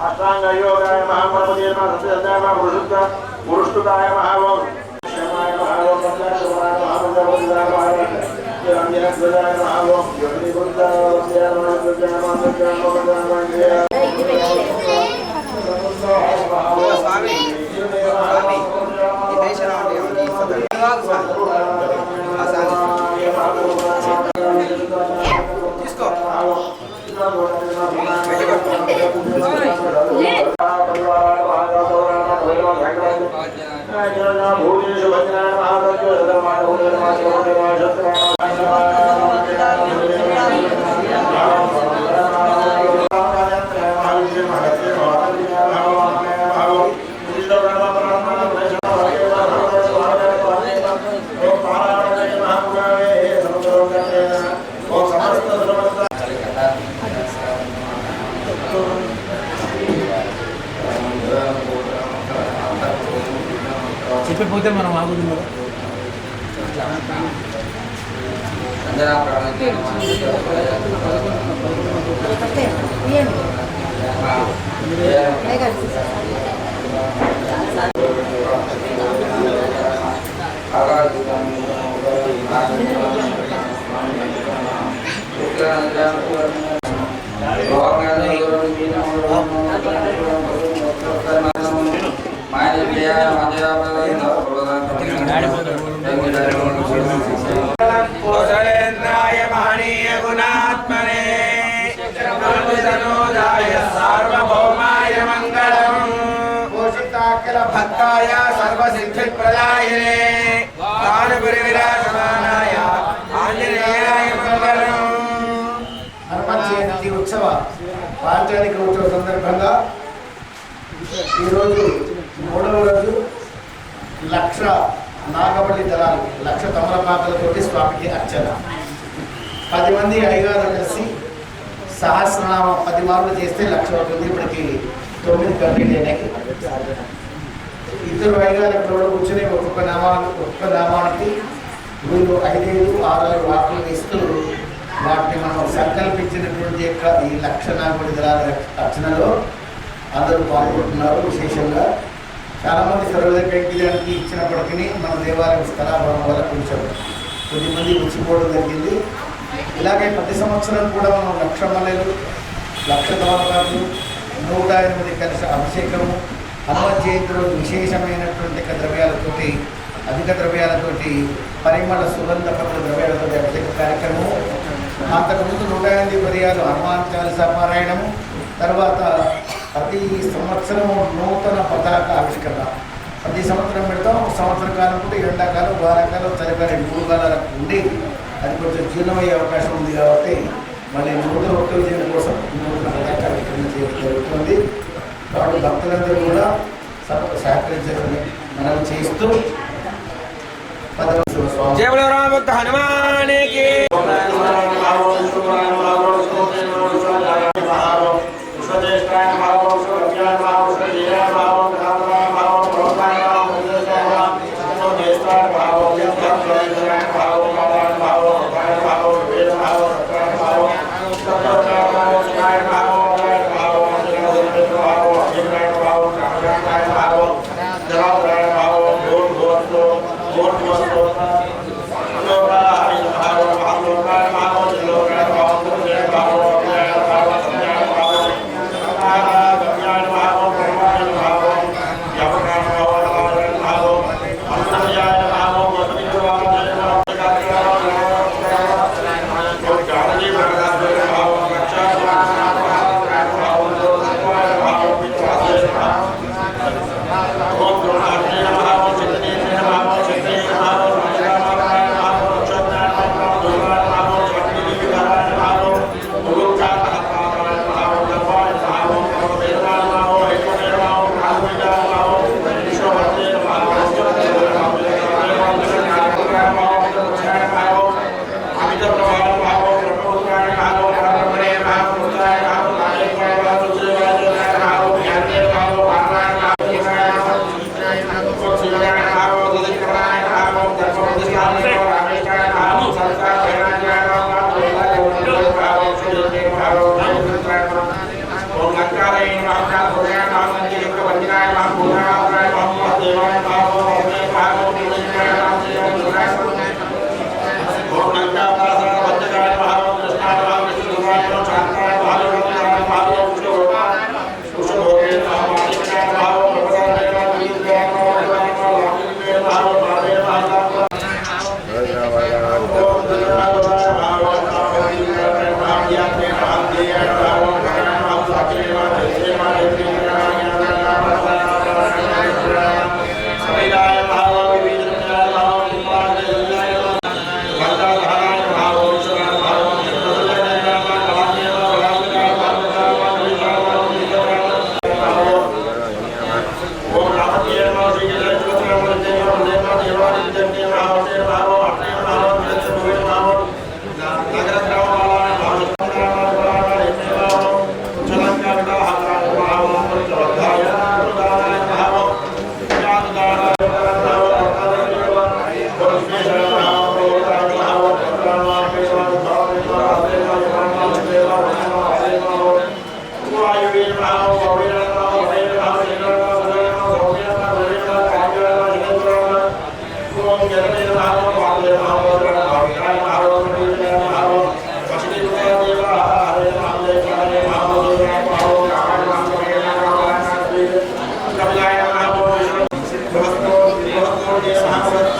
अष्टांग योगाय महाप्रभुदेव Yeah. సదరు. ఆ పోతే మనం ఆగుతుంది కదా సర్వసిద్ధి ప్రదాయనే భానుగురి విరాజమానాయ ఆంజనేయాయ మంగళం హనుమాన్ జయంతి ఉత్సవ పాంచాలిక ఉత్సవ సందర్భంగా ఈరోజు మూడవ రోజు లక్ష నాగబలి దళాలు లక్ష తమలపాకలతోటి స్వామికి అర్చన. పది మంది అయ్యగారు కలిసి సహస్రనామ పది మార్లు చేస్తే లక్ష అవుతుంది ఇప్పటికి తొమ్మిది కంప్లీట్ అయినాయి. ఇద్దరు వైద్యాలు ఇక్కడ కూర్చొని ఒక్కొక్క నామాలు ఒక్కొక్క నామానికి వీళ్ళు ఐదైదు ఆరు వాకులు ఇస్తూ వాటిని మనం సంకల్పించినటువంటి యొక్క ఈ లక్ష నాగుడి రచనలో అందరూ పాల్గొంటున్నారు విశేషంగా. చాలామంది సర్వద ఇచ్చిన ఇచ్చినప్పటికీ మన దేవాలయం స్థలాభావం వల్ల కొంచెం కొద్దిమంది వచ్చిపోవడం జరిగింది. ఇలాగే ప్రతి సంవత్సరం కూడా మనం లక్ష మల్లెలు లక్ష దళాలు నూట ఎనిమిది కలిసి అభిషేకము హనుమత్ జయంతి రోజు విశేషమైనటువంటి యొక్క ద్రవ్యాలతోటి అధిక ద్రవ్యాలతోటి పరిమళ సుగంధ పత్ర ద్రవ్యాలతో అభిషేక కార్యక్రమము. అంతకుముందు నూట ఎనిమిది పర్యాలు హనుమాన్ చాలీసా పారాయణము. తర్వాత ప్రతి సంవత్సరము నూతన పతాక ఆవిష్కరణ. ప్రతి సంవత్సరం పెడతాం. సంవత్సర కాలం కూడా ఎండాకాలం వారాకాలం చలికాలం మూడు కాలాలకు ఉండి అది కొంచెం జీర్ణమయ్యే అవకాశం ఉంది కాబట్టి మళ్ళీ నూతన ఒక్క విజయం కోసం నూతన పతాక ఆవిష్కరణ చేయడం జరుగుతుంది. కాబట్టి భక్తులందరూ కూడా సహ- సహకరించాలని మనం చేస్తూ హనుమానికి.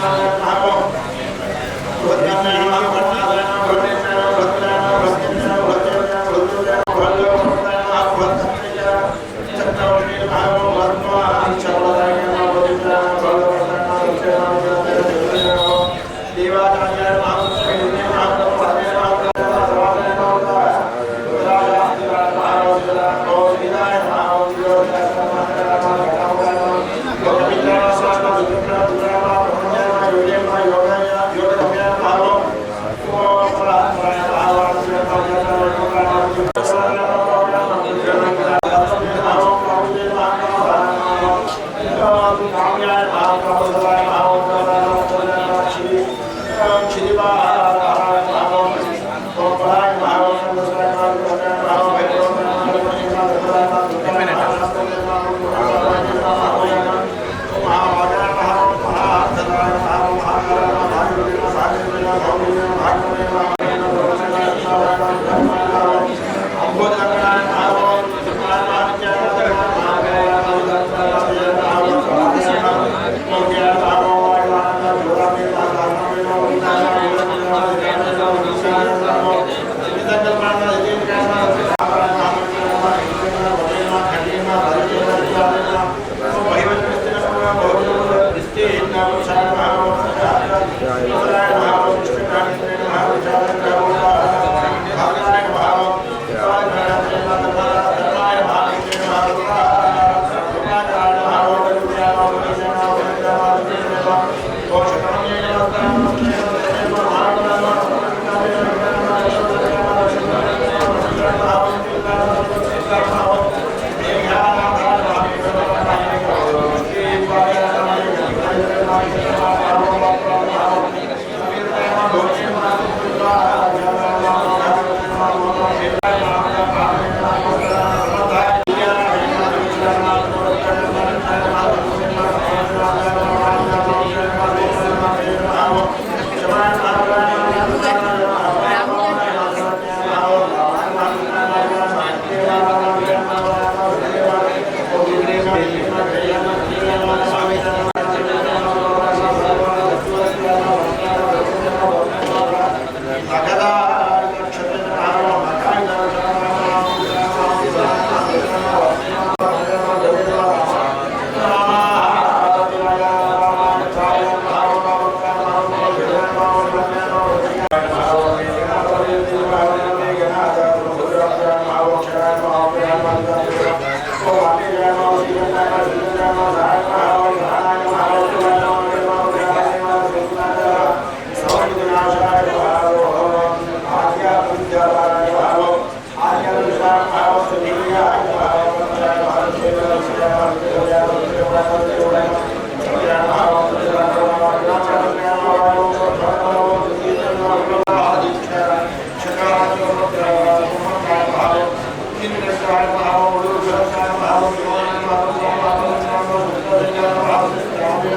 아.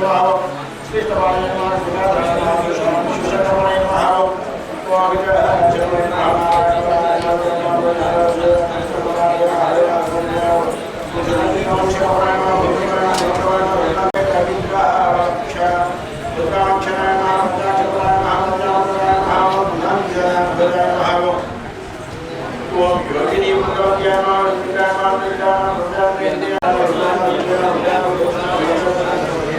الله اشترى لنا بهذا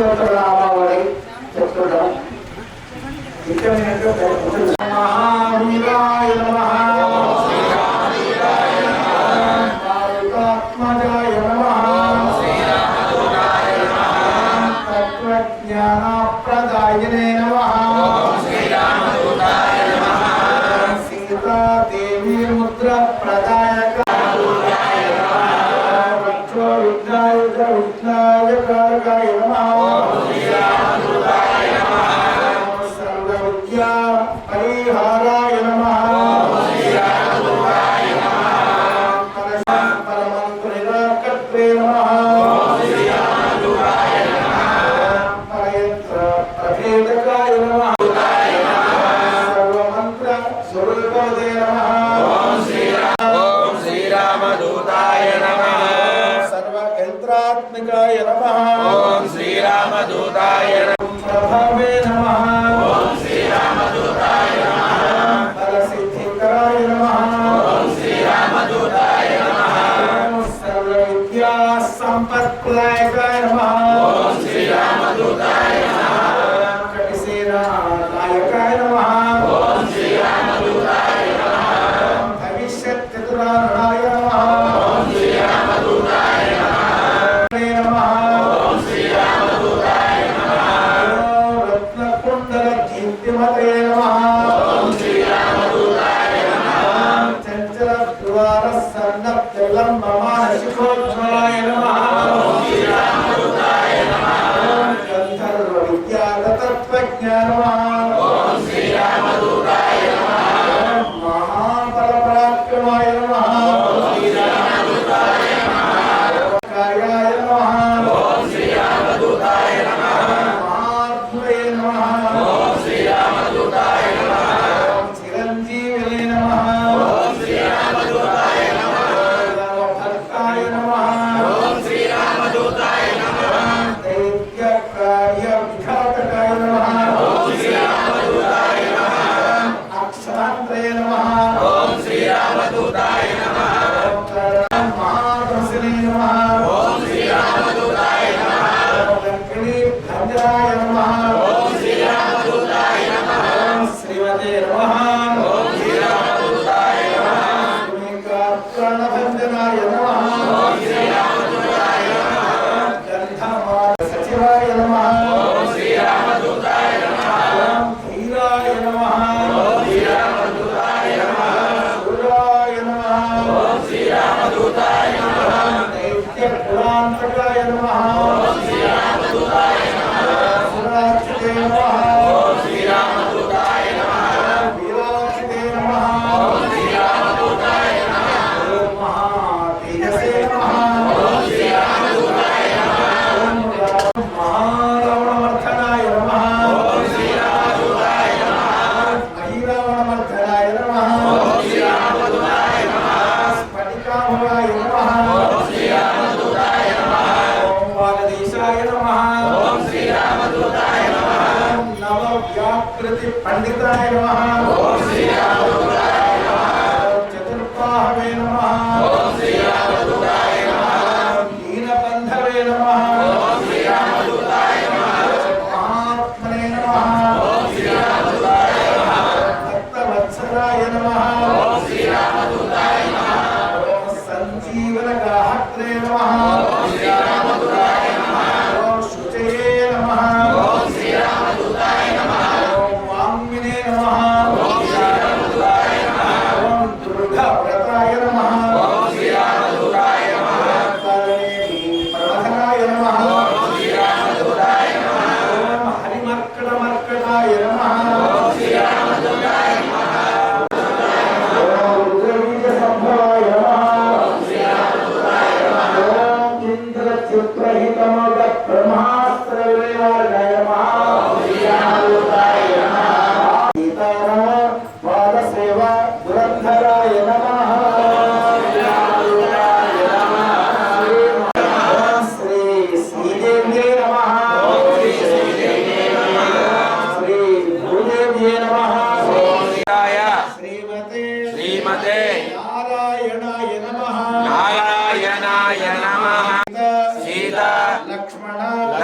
করা Aleluia.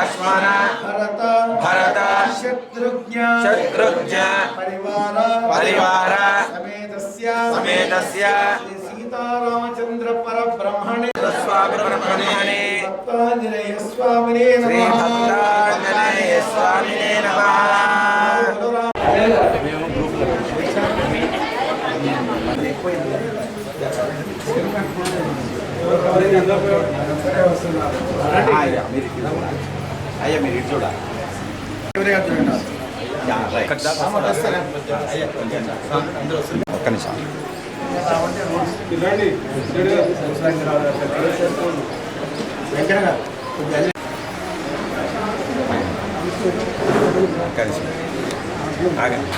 లక్ష్మణ భరత భరత శత్రుఘ్న శత్రుఘ్న పరివార పరివార సమేతస్య సీతారామచంద్ర పరబ్రహ్మణే స్వామి బ్రహ్మణే భక్తాంజనేయ స్వామినే శ్రీ నమః భక్తాంజనేయ స్వామినే నమః అయ్యా మీరు ఇటు చూడాలి. ఒక్క నిమిషం. ఒక్క నిమిషం. ఆగండి.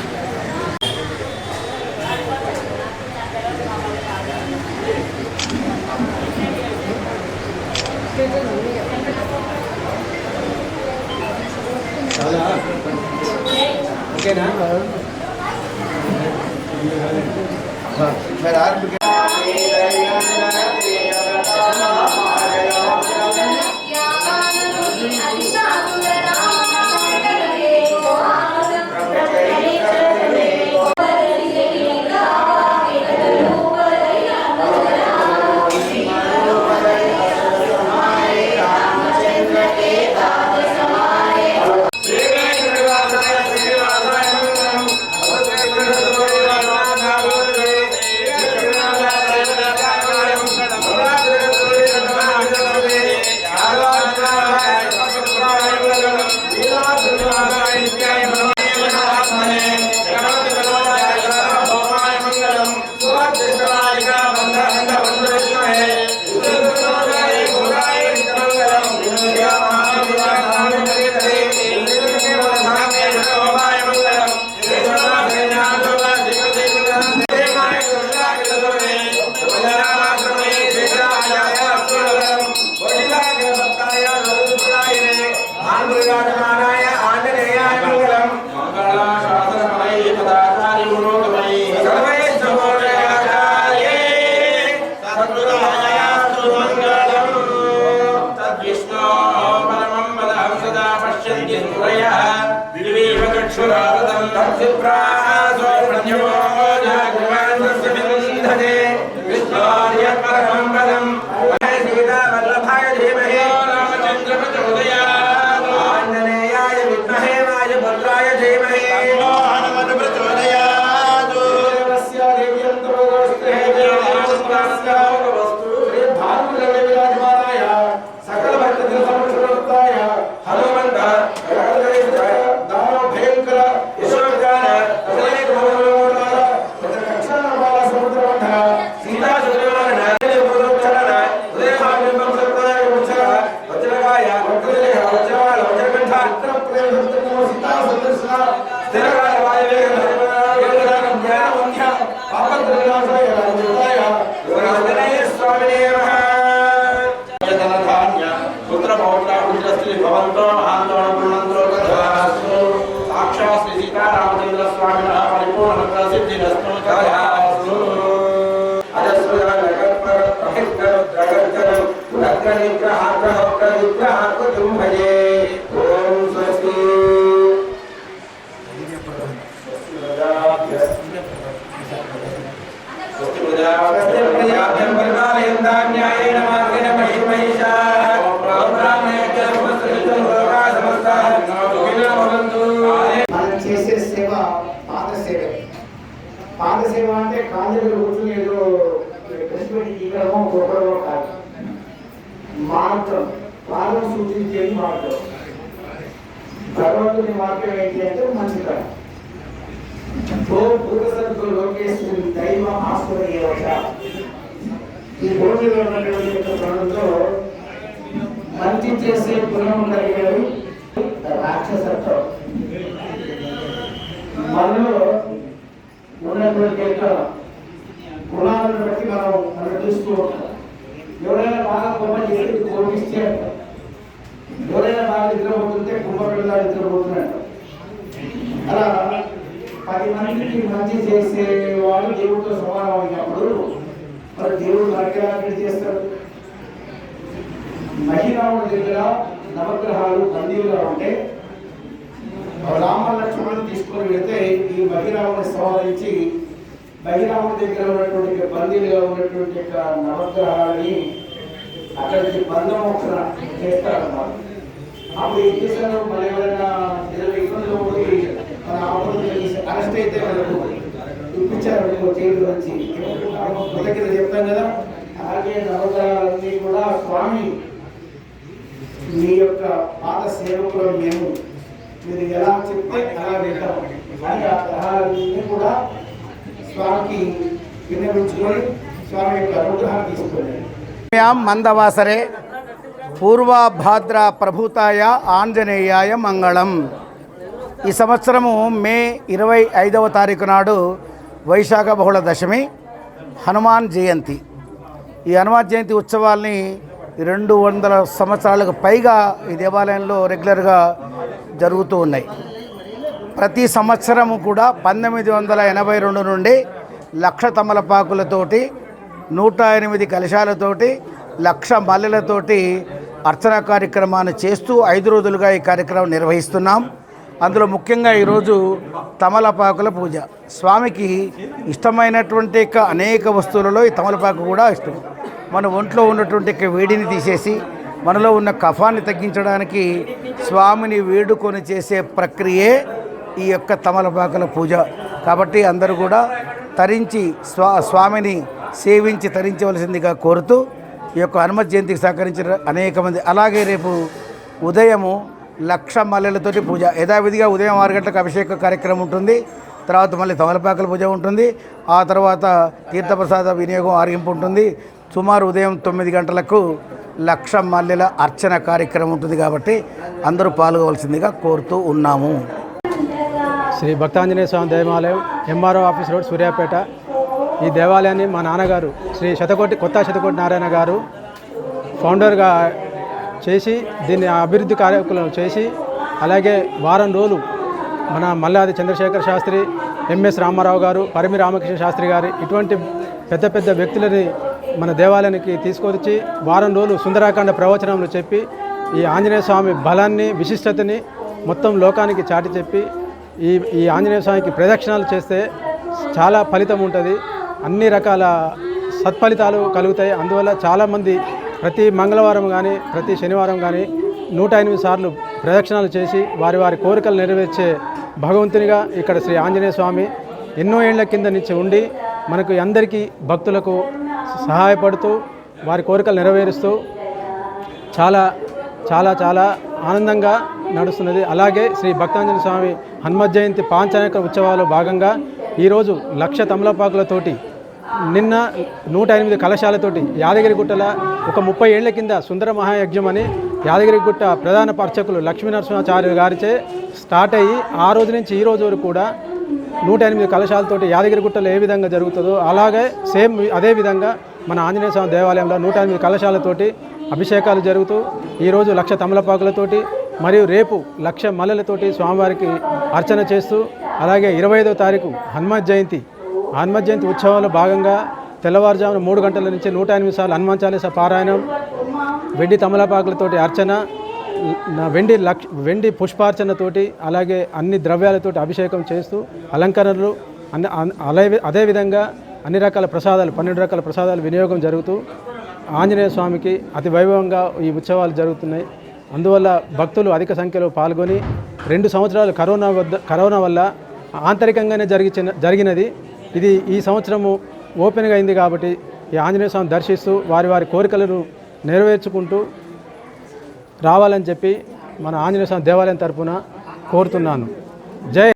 पुत्र भवता पुत्रस्त्री भवन्तो महान्तो गुणन्तो భగవంతుని ఏంటి అంటే మంచితనం. ఓ పూర్వసత్వ లోకేశ్వరి దైవ ఈ భూమిలో ఉన్నటువంటి యొక్క ప్రాణంలో మంచి చేసే గుణం కలిగినవి రాక్షసత్వం. మనలో ఉన్నటువంటి యొక్క గుణాలను బట్టి మనం మనం చూస్తూ ఉంటాం. ఎవరైనా బాగా బొమ్మ చేసి కోపిస్తే అంటారు ఎవరైనా బాగా నిద్రపోతుంటే కుంభపిల్లలా నిద్రపోతున్నాడు అలా పది మందికి మంచి చేసేవాడు దేవుడితో సమానం అయినప్పుడు మరి దేవుడు మనకి ఎలా చేస్తాడు? మహిళాముడి దగ్గర నవగ్రహాలు బందీలుగా ఉంటే రామలక్ష్మణుని తీసుకొని వెళ్తే ఈ బహిరాముని సంహరించి బహిరాముడి దగ్గర ఉన్నటువంటి బందీలుగా ఉన్నటువంటి యొక్క నవగ్రహాలని అక్కడికి బంధమోక్షణ చేస్తారన్నమాట. అప్పుడు ఏం చేశారు? మరి ఎవరైనా ఇరవై ఇబ్బందులు పడి మన ఆపదలు అరెస్ట్ అయితే మనకు ఇప్పించారు అనుకో జైలు వచ్చి. కృతజ్ఞత చెప్తాం కదా అలాగే నవగ్రహాలన్నీ కూడా స్వామి మీ యొక్క పాత సేవకులు మేము. మీరు ఎలా చెప్తే అలా వింటాం. కానీ ఆ గ్రహాలన్నీ కూడా స్వామికి విన్నవించుకొని స్వామి యొక్క అనుగ్రహాన్ని తీసుకోండి మందవాసరే పూర్వభాద్ర ప్రభుతాయ ఆంజనేయాయ మంగళం. ఈ సంవత్సరము మే ఇరవై ఐదవ తారీఖు నాడు వైశాఖ బహుళ దశమి హనుమాన్ జయంతి. ఈ హనుమాన్ జయంతి ఉత్సవాల్ని రెండు వందల సంవత్సరాలకు పైగా ఈ దేవాలయంలో రెగ్యులర్గా జరుగుతూ ఉన్నాయి. ప్రతి సంవత్సరము కూడా పంతొమ్మిది వందల ఎనభై రెండు నుండి లక్ష తమలపాకులతోటి నూట ఎనిమిది కలశాలతోటి లక్ష మల్లెలతోటి అర్చన కార్యక్రమాన్ని చేస్తూ ఐదు రోజులుగా ఈ కార్యక్రమం నిర్వహిస్తున్నాం. అందులో ముఖ్యంగా ఈరోజు తమలపాకుల పూజ. స్వామికి ఇష్టమైనటువంటి అనేక వస్తువులలో ఈ తమలపాకు కూడా ఇష్టం. మన ఒంట్లో ఉన్నటువంటి వేడిని తీసేసి మనలో ఉన్న కఫాన్ని తగ్గించడానికి స్వామిని వేడుకొని చేసే ప్రక్రియే ఈ యొక్క తమలపాకుల పూజ. కాబట్టి అందరూ కూడా తరించి స్వా స్వామిని సేవించి తరించవలసిందిగా కోరుతూ ఈ యొక్క హనుమ జయంతికి సహకరించిన అనేక మంది. అలాగే రేపు ఉదయము లక్ష మల్లెలతోటి పూజ. యథావిధిగా ఉదయం ఆరు గంటలకు అభిషేక కార్యక్రమం ఉంటుంది. తర్వాత మళ్ళీ తమలపాకల పూజ ఉంటుంది. ఆ తర్వాత తీర్థప్రసాద వినియోగం ఆరగింపు ఉంటుంది. సుమారు ఉదయం తొమ్మిది గంటలకు లక్ష మల్లెల అర్చన కార్యక్రమం ఉంటుంది కాబట్టి అందరూ పాల్గొవలసిందిగా కోరుతూ ఉన్నాము. శ్రీ భక్తాంజనేయ స్వామి దేవాలయం ఎంఆర్ఓ ఆఫీస్ రోడ్ సూర్యాపేట. ఈ దేవాలయాన్ని మా నాన్నగారు శ్రీ శతకోటి కొత్త శతకోటి నారాయణ గారు ఫౌండర్గా చేసి దీన్ని అభివృద్ధి కార్యక్రమం చేసి అలాగే వారం రోజులు మన మల్లాది చంద్రశేఖర్ శాస్త్రి ఎంఎస్ రామారావు గారు పరిమి రామకృష్ణ శాస్త్రి గారు ఇటువంటి పెద్ద పెద్ద వ్యక్తులని మన దేవాలయానికి తీసుకొచ్చి వారం రోజులు సుందరాకాండ ప్రవచనములు చెప్పి ఈ ఆంజనేయ స్వామి బలాన్ని విశిష్టతని మొత్తం లోకానికి చాటి చెప్పి ఈ ఈ ఆంజనేయ స్వామికి ప్రదక్షిణాలు చేస్తే చాలా ఫలితం ఉంటుంది. అన్ని రకాల సత్ఫలితాలు కలుగుతాయి. అందువల్ల చాలామంది ప్రతి మంగళవారం కానీ ప్రతి శనివారం కానీ నూట ఎనిమిది సార్లు ప్రదక్షిణాలు చేసి వారి వారి కోరికలు నెరవేర్చే భగవంతునిగా ఇక్కడ శ్రీ ఆంజనేయ స్వామి ఎన్నో ఏళ్ళ కింద నుంచి ఉండి మనకు అందరికీ భక్తులకు సహాయపడుతూ వారి కోరికలు నెరవేరుస్తూ చాలా చాలా చాలా ఆనందంగా నడుస్తున్నది. అలాగే శ్రీ భక్తాంజనేయ స్వామి హనుమత్ జయంతి పాంచనక ఉత్సవాలు భాగంగా ఈరోజు లక్ష తమలపాకులతోటి నిన్న నూట ఎనిమిది కలశాలతోటి యాదగిరిగుట్టల ఒక ముప్పై ఏళ్ళ కింద సుందర మహాయజ్ఞం అని యాదగిరిగుట్ట ప్రధాన అర్చకులు లక్ష్మీనరసింహాచార్య గారిచే స్టార్ట్ అయ్యి ఆ రోజు నుంచి ఈ రోజు వరకు కూడా నూట ఎనిమిది కలశాలతోటి యాదగిరిగుట్టలో ఏ విధంగా జరుగుతుందో అలాగే సేమ్ అదే విధంగా మన ఆంజనేయ స్వామి దేవాలయంలో నూట ఎనిమిది కలశాలతోటి అభిషేకాలు జరుగుతూ ఈరోజు లక్ష తమలపాకులతోటి మరియు రేపు లక్ష మల్లెలతోటి స్వామివారికి అర్చన చేస్తూ అలాగే ఇరవై ఐదో తారీఖు హనుమత్ జయంతి. హనుమత్ జయంతి ఉత్సవాల్లో భాగంగా తెల్లవారుజామున మూడు గంటల నుంచి నూట ఎనిమిది సార్లు హనుమాన్ చాలీస పారాయణం వెండి తమలపాకులతోటి అర్చన వెండి లక్ష వెండి పుష్పార్చనతోటి అలాగే అన్ని ద్రవ్యాలతోటి అభిషేకం చేస్తూ అలంకరణలు అన్ని అన్- అదేవిధంగా అన్ని రకాల ప్రసాదాలు పన్నెండు రకాల ప్రసాదాలు వినియోగం జరుగుతూ ఆంజనేయ స్వామికి అతి వైభవంగా ఈ ఉత్సవాలు జరుగుతున్నాయి. అందువల్ల భక్తులు అధిక సంఖ్యలో పాల్గొని రెండు సంవత్సరాలు కరోనా వద్ద కరోనా వల్ల ఆంతరికంగానే జరిగిన జరిగినది. ఇది ఈ సంవత్సరము ఓపెన్గా అయింది కాబట్టి ఈ ఆంజనేయ స్వామి దర్శిస్తూ వారి వారి కోరికలను నెరవేర్చుకుంటూ రావాలని చెప్పి మన ఆంజనేయ స్వామి దేవాలయం తరపున కోరుతున్నాను. జై